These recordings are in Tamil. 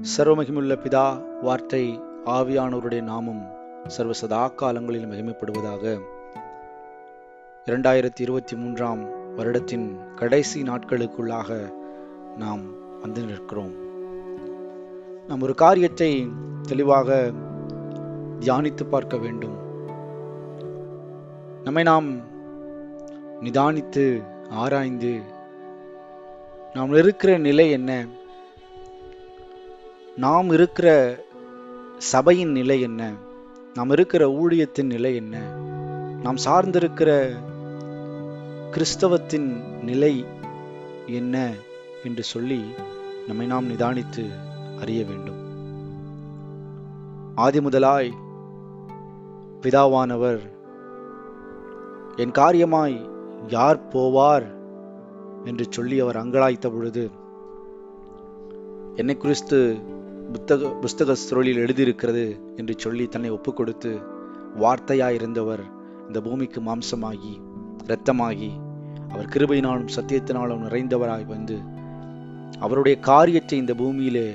சர்வமகிமுள்ள பிதா வார்த்தை ஆவியானவருடைய நாமம் சர்வசதா காலங்களில் மகிமைப்படுவதாக. இரண்டாயிரத்தி இருபத்தி மூன்றாம் வருடத்தின் கடைசி நாட்களுக்குள்ளாக நாம் வந்து நிற்கிறோம். நாம் ஒரு காரியத்தை தெளிவாக தியானித்து பார்க்க வேண்டும். நம்மை நாம் நிதானித்து ஆராய்ந்து நாம் இருக்கிற நிலை என்ன? நாம் இருக்கிற சபையின் நிலை என்ன? நாம் இருக்கிற ஊழியத்தின் நிலை என்ன? நாம் சார்ந்திருக்கிற கிறிஸ்தவத்தின் நிலை என்ன? என்று சொல்லி நம்மை நாம் நிதானித்து அறிய வேண்டும். ஆதி முதலாய் பிதாவானவர் என் காரியமாய் யார் போவார்? என்று சொல்லி அவர் அங்கலாய்த்த பொழுது என்னை குறித்து புத்தக புஸ்தக சுருளில் எழுதியிருக்கிறது என்று சொல்லி தன்னை ஒப்புக்கொடுத்து வார்த்தையாய் இருந்தவர் இந்த பூமிக்கு மாம்சமாகி இரத்தமாகி அவர் கிருபையினாலும் சத்தியத்தினாலும் நிறைந்தவராய் வந்து அவருடைய காரியத்தை இந்த பூமியிலே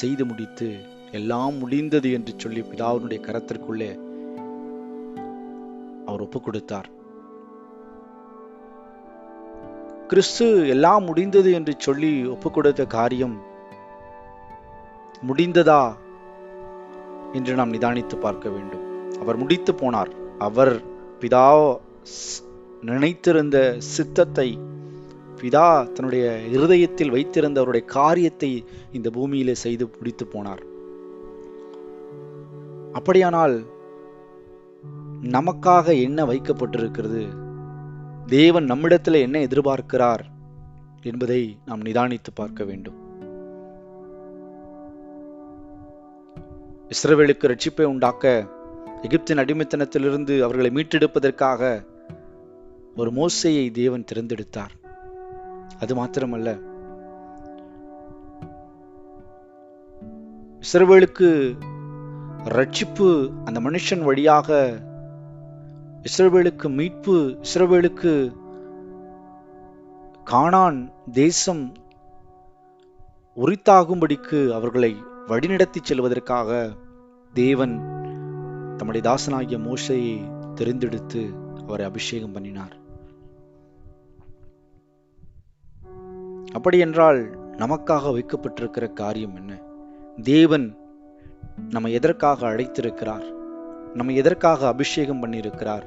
செய்து முடித்து எல்லாம் முடிந்தது என்று சொல்லி பிதாவினுடைய கரத்திற்குள்ளே அவர் ஒப்பு கொடுத்தார் கிறிஸ்து எல்லாம் முடிந்தது என்று சொல்லி ஒப்பு கொடுத்த காரியம் முடிந்ததா என்று நாம் நிதானித்து பார்க்க வேண்டும். அவர் முடித்து போனார். அவர் பிதா நினைத்திருந்த சித்தத்தை பிதா தன்னுடைய இருதயத்தில் வைத்திருந்த அவருடைய காரியத்தை இந்த பூமியிலே செய்து முடித்து போனார். அப்படியானால் நமக்காக என்ன வைக்கப்பட்டிருக்கிறது? தேவன் நம்மிடத்தில் என்ன எதிர்பார்க்கிறார் என்பதை நாம் நிதானித்து பார்க்க வேண்டும். இஸ்ரவேலுக்கு ரட்சிப்பை உண்டாக்க எகிப்தின் அடிமைத்தனத்திலிருந்து அவர்களை மீட்டெடுப்பதற்காக ஒரு மோசையை தேவன் திறந்தெடுத்தார் அது மாத்திரமல்ல இஸ்ரவேலுக்கு ரட்சிப்பு அந்த மனுஷன் வழியாக இஸ்ரவேலுக்கு மீட்பு இஸ்ரவேலுக்கு காணான் தேசம் உரித்தாகும்படிக்கு அவர்களை வழிநடத்தி செல்வதற்காக தேவன் தம்முடைய தாசனாகிய மோசையை தெரிந்தெடுத்து அவரை அபிஷேகம் பண்ணினார். அப்படி என்றால் நமக்காக வைக்கப்பட்டிருக்கிற காரியம் என்ன? தேவன் நம்ம எதற்காக அழைத்திருக்கிறார்? நம்ம எதற்காக அபிஷேகம் பண்ணியிருக்கிறார்?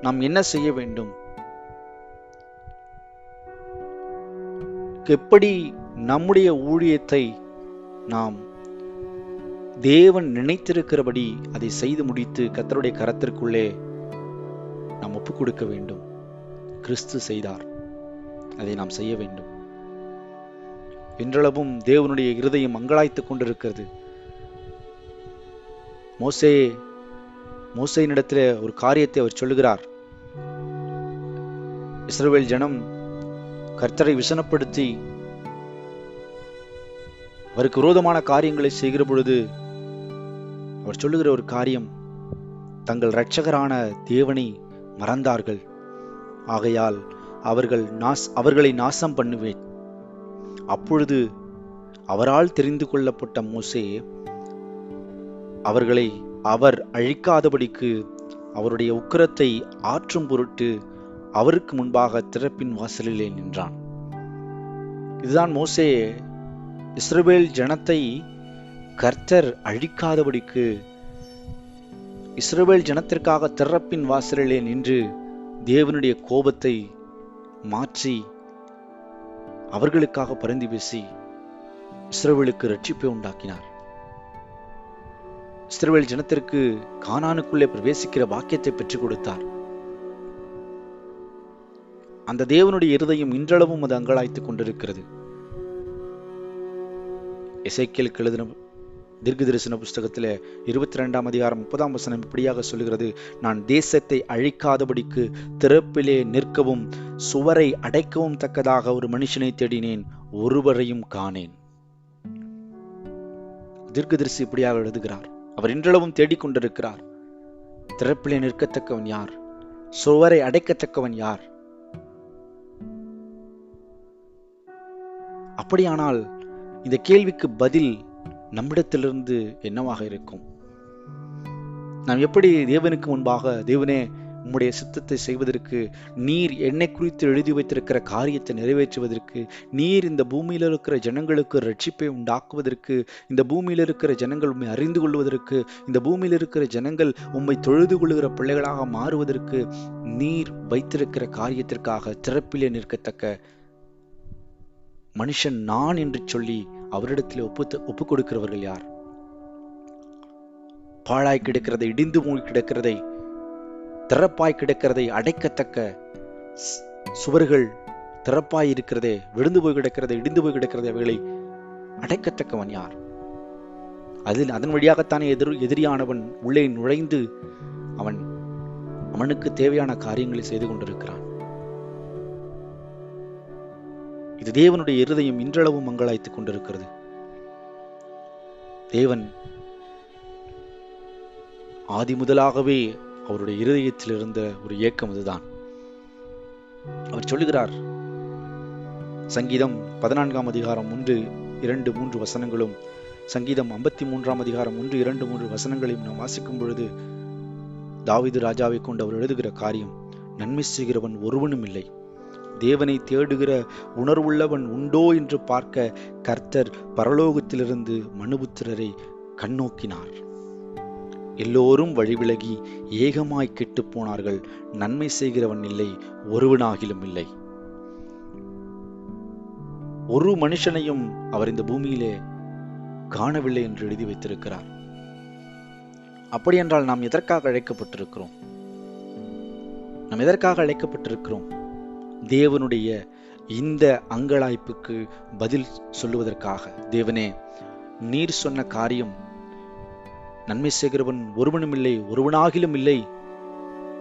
நாம் என்ன செய்ய வேண்டும்? எப்படி நம்முடைய ஊழியத்தை நாம் தேவன் நினைத்திருக்கிறபடி அதை செய்து முடித்து கத்தருடைய கரத்திற்குள்ளே நாம் ஒப்புக் கொடுக்க வேண்டும். கிறிஸ்து செய்தார். அதை நாம் செய்ய வேண்டும். இன்றளவும் தேவனுடைய இருதயம் மங்களாய்த்து கொண்டிருக்கிறது. மோசே மோசையினிடத்தில் ஒரு காரியத்தை அவர் சொல்லுகிறார். இஸ்ரேல் ஜனம் கர்த்தரை விசனப்படுத்தி அவருக்கு விரோதமான காரியங்களை செய்கிற பொழுது அவர் சொல்லுகிற ஒரு காரியம் தங்கள் இரட்சகரான தேவனை மறந்தார்கள். ஆகையால் அவர்கள் நாஸ் அவர்களை நாசம் பண்ணுவேன். அப்பொழுது அவரால் தெரிந்து கொள்ளப்பட்ட மோசே அவர்களை அவர் அழிக்காதபடிக்கு அவருடைய உக்கிரத்தை ஆற்றும் பொருட்டு அவருக்கு முன்பாக திறப்பின் வாசலிலே நின்றான். இதுதான் மோசே இஸ்ரேல் ஜனத்தை கர்த்தர் அழிக்காதபடிக்கு இஸ்ரவேல் ஜனத்திற்காக திறப்பின் வாசலிலே நின்று தேவனுடைய கோபத்தை மாற்றி அவர்களுக்காக பரிந்து பேசி இஸ்ரவேலுக்கு ரட்சிப்பை உண்டாக்கினார். இஸ்ரவேல் ஜனத்திற்கு கானானுக்குள்ளே பிரவேசிக்கிற வாக்கியத்தை பெற்றுக் கொடுத்தார். அந்த தேவனுடைய இருதயம் இன்றளவும் அது அங்கலாய்த்துக் கொண்டிருக்கிறது. இசைக்கியலுக்கு எழுதின தீர்க்க தரிசன புஸ்தகத்தில் இருபத்தி ரெண்டாம் அதிகாரம் முப்பதாம் வசனம் இப்படியாக சொல்கிறது நான் தேசத்தை அழிக்காதபடிக்கு திறப்பிலே நிற்கவும் சுவரை அடைக்கவும் தக்கதாக ஒரு மனுஷனை தேடினேன் ஒருவரையும் காணேன். தீர்க்கதரிசி இப்படியாக எழுதுகிறார். அவர் இன்றளவும் தேடிக்கொண்டிருக்கிறார். திறப்பிலே நிற்கத்தக்கவன் யார்? சுவரை அடைக்கத்தக்கவன் யார்? அப்படியானால் இந்த கேள்விக்கு பதில் நம்மிடத்திலிருந்து என்னவாக இருக்கும்? நாம் எப்படி தேவனுக்கு முன்பாக தேவனே உம்முடைய சித்தத்தை செய்வதற்கு நீர் என்னை குறித்து எழுதி வைத்திருக்கிற காரியத்தை நிறைவேற்றுவதற்கு நீர் இந்த பூமியில் இருக்கிற ஜனங்களுக்கு ரட்சிப்பை உண்டாக்குவதற்கு இந்த பூமியில் இருக்கிற ஜனங்கள் உண்மை அறிந்து கொள்வதற்கு இந்த பூமியில் இருக்கிற ஜனங்கள் உண்மை தொழுது கொள்ளுகிற பிள்ளைகளாக மாறுவதற்கு நீர் வைத்திருக்கிற காரியத்திற்காக திறப்பிலே நிற்கத்தக்க மனுஷன் நான் என்று சொல்லி அவரிடத்தில் ஒப்பு ஒப்புக் கொடுக்கிறவர்கள் யார்? பாழாய் கிடக்கிறதை இடிந்து மூழ்கி கிடக்கிறதை திறப்பாய் கிடக்கிறதை அடைக்கத்தக்க சுவர்கள் திறப்பாய் இருக்கிறதே விழுந்து போய் கிடக்கிறதை இடிந்து போய் கிடக்கிறதை அவைகளை அடைக்கத்தக்கவன் யார்? அதில் அதன் வழியாகத்தானே எதிர் எதிரியானவன் உள்ளே நுழைந்து அவன் அவனுக்கு தேவையான காரியங்களை செய்து கொண்டிருக்கிறான். இது தேவனுடைய இருதயம் இன்றளவும் மங்களாய்த்துக் கொண்டிருக்கிறது. தேவன் ஆதி முதலாகவே அவருடைய இருதயத்தில் இருந்த ஒரு ஏக்கம் இதுதான் அவர் சொல்லுகிறார் சங்கீதம் பதினான்காம் அதிகாரம் ஒன்று இரண்டு மூன்று வசனங்களும் சங்கீதம் ஐம்பத்தி மூன்றாம் அதிகாரம் ஒன்று இரண்டு மூன்று வசனங்களையும் நாம் வாசிக்கும் பொழுது தாவிது ராஜாவை கொண்டு அவர் எழுதுகிற காரியம் நன்மை செய்கிறவன் ஒருவனும் இல்லை. தேவனை தேடுகிற உணர்வுள்ளவன் உண்டோ என்று பார்க்க கர்த்தர் பரலோகத்திலிருந்து மனுபுத்திரரை கண்ணோக்கினார். எல்லோரும் வழிவிலகி ஏகமாய் கெட்டு போனார்கள். நன்மை செய்கிறவன் இல்லை ஒருவனாகிலும் இல்லை. ஒரு மனுஷனையும் அவர் இந்த பூமியிலே காணவில்லை என்று எழுதி வைத்திருக்கிறார். அப்படியென்றால் நாம் எதற்காக அழைக்கப்பட்டிருக்கிறோம்? நாம் எதற்காக அழைக்கப்பட்டிருக்கிறோம்? தேவனுடைய இந்த அங்கலாய்ப்புக்கு பதில் சொல்லுவதற்காக. தேவனே நீர் சொன்ன காரியம் நன்மை செய்கிறவன் ஒருவனும் இல்லை ஒருவனாகிலும் இல்லை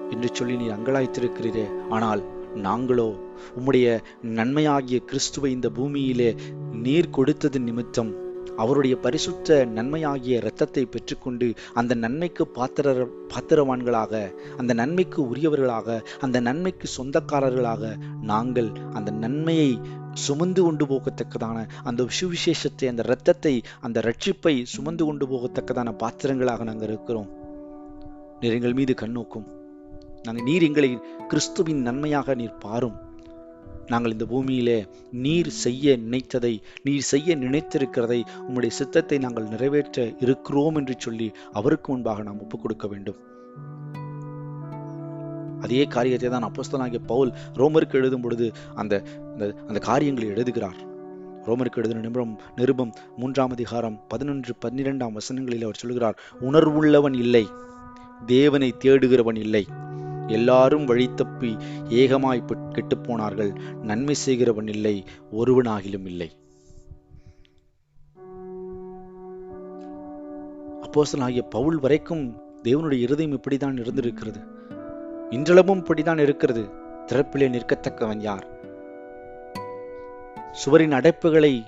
என்று சொல்லி நீ அங்கலாய்த்திருக்கிறீரே. ஆனால் நாங்களோ உம்முடைய நன்மையாகிய கிறிஸ்துவை இந்த பூமியிலே நீர் கொடுத்தது நிமித்தம் அவருடைய பரிசுத்த நன்மையாகிய இரத்தத்தை பெற்றுக்கொண்டு அந்த நன்மைக்கு பாத்திர பாத்திரவான்களாக அந்த நன்மைக்கு உரியவர்களாக அந்த நன்மைக்கு சொந்தக்காரர்களாக நாங்கள் அந்த நன்மையை சுமந்து கொண்டு போகத்தக்கதான அந்த சுவிசேஷத்தை அந்த இரத்தத்தை அந்த ரட்சிப்பை சுமந்து கொண்டு போகத்தக்கதான பாத்திரங்களாக நாங்கள் இருக்கிறோம். நீர் எங்கள் மீது கண்ணோக்கும் நாங்கள் நீர் எங்களை கிறிஸ்துவின் நன்மையாக நீர் பாரும். நாங்கள் இந்த பூமியிலே நீர் செய்ய நினைத்ததை நீர் செய்ய நினைத்திருக்கிறதை உம்முடைய சித்தத்தை நாங்கள் நிறைவேற்ற இருக்கிறோம் என்று சொல்லி அவருக்கு முன்பாக நாம் ஒப்புக் கொடுக்க வேண்டும். அதே காரியத்தை தான் அப்போஸ்தலாகிய பவுல் ரோமருக்கு எழுதும் பொழுது அந்த அந்த காரியங்களை எழுதுகிறார். ரோமருக்கு எழுதின நிமிடம் நிருபம் மூன்றாம் அதிகாரம் பதினொன்று பன்னிரெண்டாம் வசனங்களில் அவர் சொல்கிறார் உணர்வுள்ளவன் இல்லை தேவனை தேடுகிறவன் இல்லை. எல்லாரும் வழி தப்பி ஏகமாய் கெட்டுப்போனார்கள். நன்மை செய்கிறவன் இல்லை ஒருவனாகிலும் இல்லை. அப்போஸ்தலனாகிய பவுல் வரைக்கும் தேவனுடைய இருதயம் இப்படிதான் இருந்திருக்கிறது. இன்றளவும் இப்படிதான் இருக்கிறது. திறப்பிலே நிற்கத்தக்கவன் யார்? சுவரின் அடைப்புகளை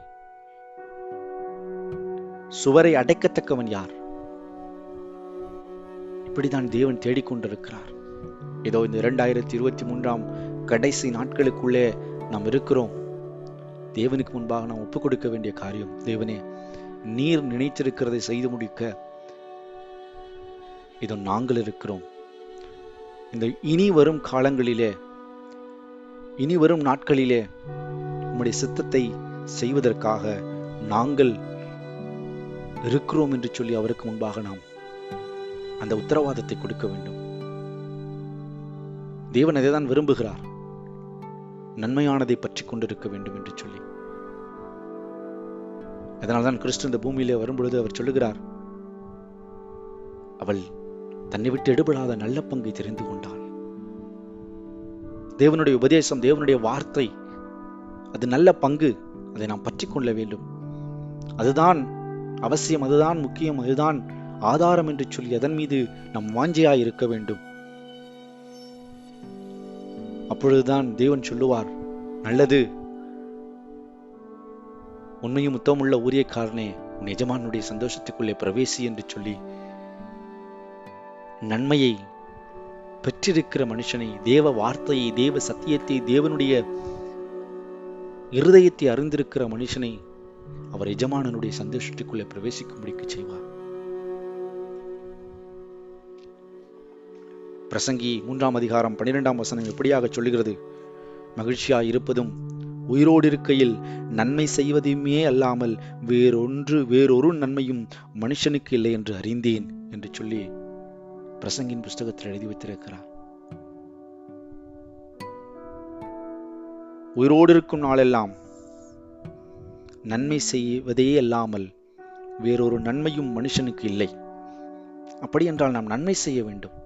சுவரை அடைக்கத்தக்கவன் யார்? இப்படிதான் தேவன் தேடிக்கொண்டிருக்கிறார். ஏதோ இந்த இரண்டாயிரத்தி இருபத்தி மூன்றாம் கடைசி நாட்களுக்குள்ளே நாம் இருக்கிறோம். தேவனுக்கு முன்பாக நாம் ஒப்புக் கொடுக்க வேண்டிய காரியம் தேவனே நீர் நினைத்திருக்கிறதை செய்து முடிக்க இதோ நாங்கள் இருக்கிறோம். இந்த இனி வரும் காலங்களிலே இனி வரும் நாட்களிலே உம்முடைய சித்தத்தை செய்வதற்காக நாங்கள் இருக்கிறோம் என்று சொல்லி அவருக்கு முன்பாக நாம் அந்த உத்தரவாதத்தை கொடுக்க வேண்டும். தேவன் அதை தான் விரும்புகிறார். நன்மையானதை பற்றி கொண்டிருக்க வேண்டும் என்று சொல்லி. அதனால்தான் கிறிஸ்து இந்த பூமியிலே வரும்பொழுது அவர் சொல்லுகிறார் அவள் தன்னை விட்டு எடுபடாத நல்ல பங்கை தெரிந்து கொண்டாள். தேவனுடைய உபதேசம் தேவனுடைய வார்த்தை அது நல்ல பங்கு அதை நாம் பற்றி கொள்ள வேண்டும். அதுதான் அவசியம் அதுதான் முக்கியம் அதுதான் ஆதாரம் என்று சொல்லி அதன் மீது நம் வாஞ்சியாய் இருக்க வேண்டும். அப்பொழுதுதான் தேவன் சொல்லுவார் நல்லது. உண்மையும் உத்தமுள்ள ஊழியக்காரனே உன் எஜமானுடைய சந்தோஷத்துக்குள்ளே பிரவேசி என்று சொல்லி நன்மையை பெற்றிருக்கிற மனுஷனை தேவ வார்த்தையை தேவ சத்தியத்தை தேவனுடைய இருதயத்தை அறிந்திருக்கிற மனுஷனை அவர் எஜமானனுடைய சந்தோஷத்துக்குள்ளே பிரவேசிக்கும்படிக்கு செய்வார். பிரசங்கி மூன்றாம் அதிகாரம் பன்னிரெண்டாம் வசனம் எப்படியாக சொல்லுகிறது? மகிழ்ச்சியாய் இருப்பதும் உயிரோடு இருக்கையில் நன்மை செய்வதையுமே அல்லாமல் வேறொன்று வேறொரு நன்மையும் மனுஷனுக்கு இல்லை என்று அறிந்தேன் என்று சொல்லி பிரசங்கின் புஸ்தகத்தில் எழுதி வைத்திருக்கிறார். உயிரோடு இருக்கும் நாளெல்லாம் நன்மை செய்வதே அல்லாமல் வேறொரு நன்மையும் மனுஷனுக்கு இல்லை. அப்படி என்றால் நாம் நன்மை செய்ய வேண்டும்.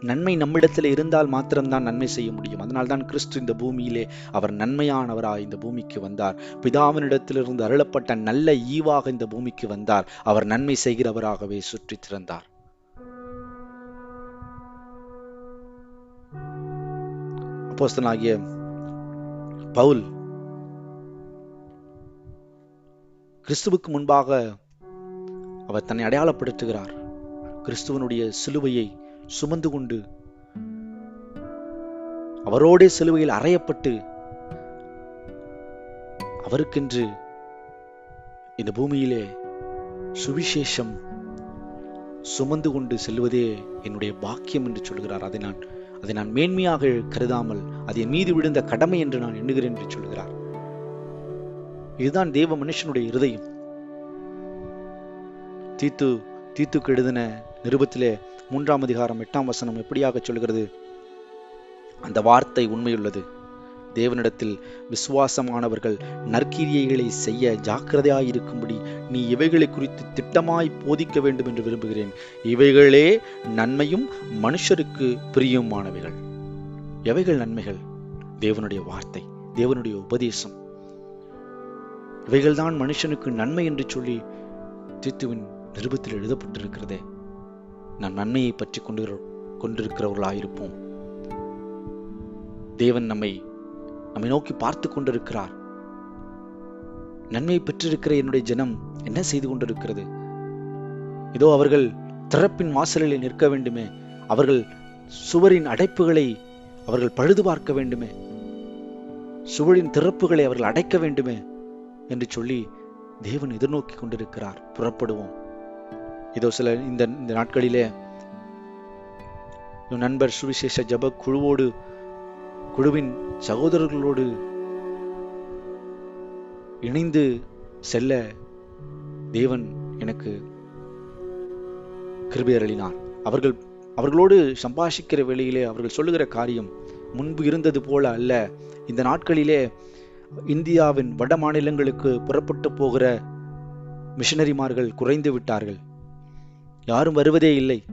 நன்மை நம்மிடத்தில் இருந்தால் மாத்திரம்தான் நன்மை செய்ய முடியும். அதனால்தான் கிறிஸ்து இந்த பூமியிலே அவர் நன்மையானவராக இந்த பூமிக்கு வந்தார். பிதாவினிடத்திலிருந்து அருளப்பட்ட நல்ல ஈவாக இந்த பூமிக்கு வந்தார். அவர் நன்மை செய்கிறவராகவே சுற்றித் திறந்தார். அப்போஸ்தனாகிய பவுல் கிறிஸ்துவுக்கு முன்பாக அவர் தன்னை அடையாளப்படுத்துகிறார். கிறிஸ்துவனுடைய சிலுவையை சுமந்து கொண்டு அவரோடே சிலுவையில் அறையப்பட்டு அவருக்கென்று இந்த பூமியிலே சுவிசேஷம் சுமந்து கொண்டு செல்வதே என்னுடைய பாக்கியம் என்று சொல்கிறார். அதை நான் அதை நான் மேன்மையாக கருதாமல் அது என் மீது விழுந்த கடமை என்று நான் எண்ணுகிறேன் என்று சொல்கிறார். இதுதான் தேவ மனுஷனுடைய இருதயம். தீத்து தீத்துக்கு எழுதின நிருபத்திலே மூன்றாம் அதிகாரம் எட்டாம் வசனம் எப்படியாக சொல்கிறது? அந்த வார்த்தை உண்மையுள்ளது. தேவனிடத்தில் விசுவாசமானவர்கள் நற்கிரியைகளை செய்ய ஜாக்கிரதையாயிருக்கும்படி நீ இவைகளை குறித்து திட்டமாய் போதிக்க வேண்டும் என்று விரும்புகிறேன். இவைகளே நன்மையும் மனுஷருக்கு பிரியுமானவைகள். எவைகள் நன்மைகள்? தேவனுடைய வார்த்தை தேவனுடைய உபதேசம். இவைகள்தான் மனுஷனுக்கு நன்மை என்று சொல்லி தீத்துவின் நிருபத்தில் எழுதப்பட்டிருக்கிறதே. நாம் நன்மையை பற்றி கொண்டு கொண்டிருக்கிறவர்களாயிருப்போம். தேவன் நம்மை நம்மை நோக்கி பார்த்து கொண்டிருக்கிறார். நன்மையை பெற்றிருக்கிற என்னுடைய ஜனம் என்ன செய்து கொண்டிருக்கிறது? இதோ அவர்கள் திறப்பின் வாசலில் நிற்க வேண்டுமே. அவர்கள் சுவரின் அடைப்புகளை அவர்கள் பழுது பார்க்க வேண்டுமே. சுவரின் திறப்புகளை அவர்கள் அடைக்க வேண்டுமே என்று சொல்லி தேவன் எதிர்நோக்கி கொண்டிருக்கிறார். புறப்படுவோம். இதோ சில இந்த இந்த நாட்களிலே நண்பர் சுவிசேஷ ஜப குழுவோடு குழுவின் சகோதரர்களோடு இணைந்து செல்ல தேவன் எனக்கு கிருபையரளினார் அவர்கள் அவர்களோடு சம்பாஷிக்கிற வேளையிலே அவர்கள் சொல்லுகிற காரியம் முன்பு இருந்தது போல அல்ல. இந்த நாட்களிலே இந்தியாவின் வட மாநிலங்களுக்கு புறப்பட்டு போகிற மிஷனரிமார்கள் குறைந்து விட்டார்கள். யாரும் வருவதே இல்லை.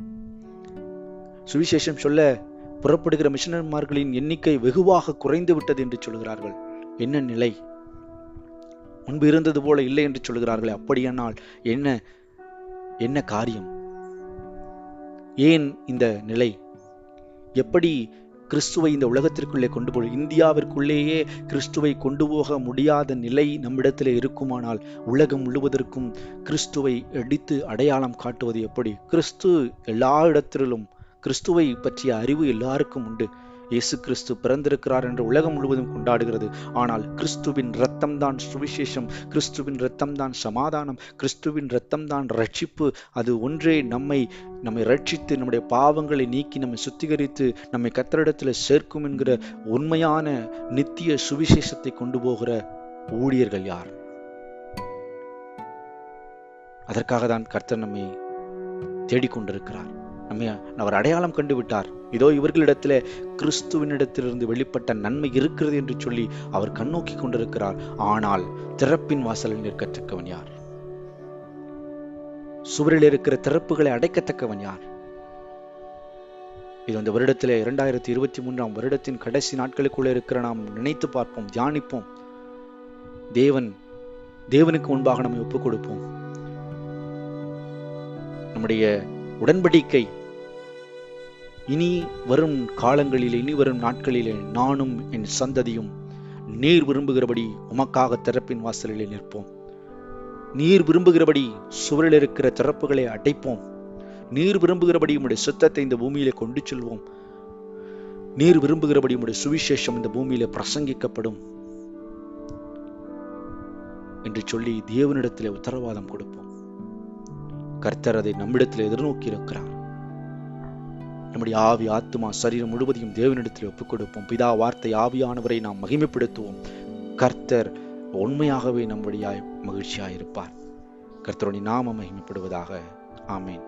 சுவிசேஷம் சொல்ல புறப்படுகிற மிஷனர்மார்களின் எண்ணிக்கை வெகுவாக குறைந்து விட்டது என்று சொல்கிறார்கள். என்ன நிலை? முன்பு இருந்தது போல இல்லை என்று சொல்கிறார்களே அப்படியானால் என்ன என்ன காரியம்? ஏன் இந்த நிலை? எப்படி கிறிஸ்துவை இந்த உலகத்திற்குள்ளே கொண்டு போ இந்தியாவிற்குள்ளேயே கிறிஸ்துவை கொண்டு போக முடியாத நிலை நம்மிடத்தில் இருக்குமானால் உலகம் முழுவதற்கும் கிறிஸ்துவை அடித்து அடையாளம் காட்டுவது எப்படி? கிறிஸ்து எல்லா இடத்திலும் கிறிஸ்துவை பற்றிய அறிவு எல்லாருக்கும் உண்டு. இயேசு கிறிஸ்து பிறந்திருக்கிறார் என்று உலகம் முழுவதும் கொண்டாடுகிறது. ஆனால் கிறிஸ்துவின் ரத்தம் தான் சுவிசேஷம் கிறிஸ்துவின் ரத்தம் தான் சமாதானம் கிறிஸ்துவின் ரத்தம் தான் ரட்சிப்பு. அது ஒன்றே நம்மை நம்மை ரட்சித்து நம்முடைய பாவங்களை நீக்கி நம்மை சுத்திகரித்து நம்மை கத்தரிடத்தில் சேர்க்கும் என்கிற உண்மையான நித்திய சுவிசேஷத்தை கொண்டு போகிற ஊழியர்கள் யார்? அதற்காக தான் கர்த்தர் நம்மை தேடிக்கொண்டிருக்கிறார். நம்மை அவர் அடையாளம் கண்டு விட்டார். இதோ இவர்களிடத்திலே கிறிஸ்துவனிடத்திலிருந்து வெளிப்பட்ட நன்மை இருக்கிறது என்று சொல்லி அவர் கண்ணோக்கி கொண்டிருக்கிறார். ஆனால் திறப்பின் வாசலில் நிற்கத்தக்கவன் யார்? சுவரில் இருக்கிற திறப்புகளை அடைக்கத்தக்கவன் யார்? இது அந்த வருடத்திலே இரண்டாயிரத்தி இருபத்தி மூன்றாம் வருடத்தின் கடைசி நாட்களுக்குள்ளே இருக்கிற நாம் நினைத்து பார்ப்போம் தியானிப்போம். தேவன் தேவனுக்கு முன்பாக நம்மை ஒப்புக் கொடுப்போம் நம்முடைய உடன்படிக்கை இனி வரும் காலங்களில் இனி வரும் நாட்களிலே நானும் என் சந்ததியும் நீர் விரும்புகிறபடி உமக்காக திறப்பின் வாசலிலே நிற்போம். நீர் விரும்புகிறபடி சுவரில் இருக்கிற திறப்புகளை அடைப்போம். நீர் விரும்புகிறபடி உம்முடைய சுத்தத்தை இந்த பூமியிலே கொண்டு செல்வோம். நீர் விரும்புகிறபடி உம்முடைய சுவிசேஷம் இந்த பூமியிலே பிரசங்கிக்கப்படும் என்று சொல்லி தேவனிடத்தில் உத்தரவாதம் கொடுப்போம். கர்த்தர் அதை நம்மிடத்தில் எதிர்நோக்கி இருக்கிறார் நம்முடைய ஆவி ஆத்மா சரீரம் முழுவதையும் தேவனிடத்தில் ஒப்புக் கொடுப்போம் பிதா வார்த்தை ஆவியானவரை நாம் மகிமைப்படுத்துவோம். கர்த்தர் உண்மையாகவே நம்முடைய மகிழ்ச்சியாயிருப்பார். கர்த்தருடைய நாம மகிமைப்படுவதாக. ஆமேன்.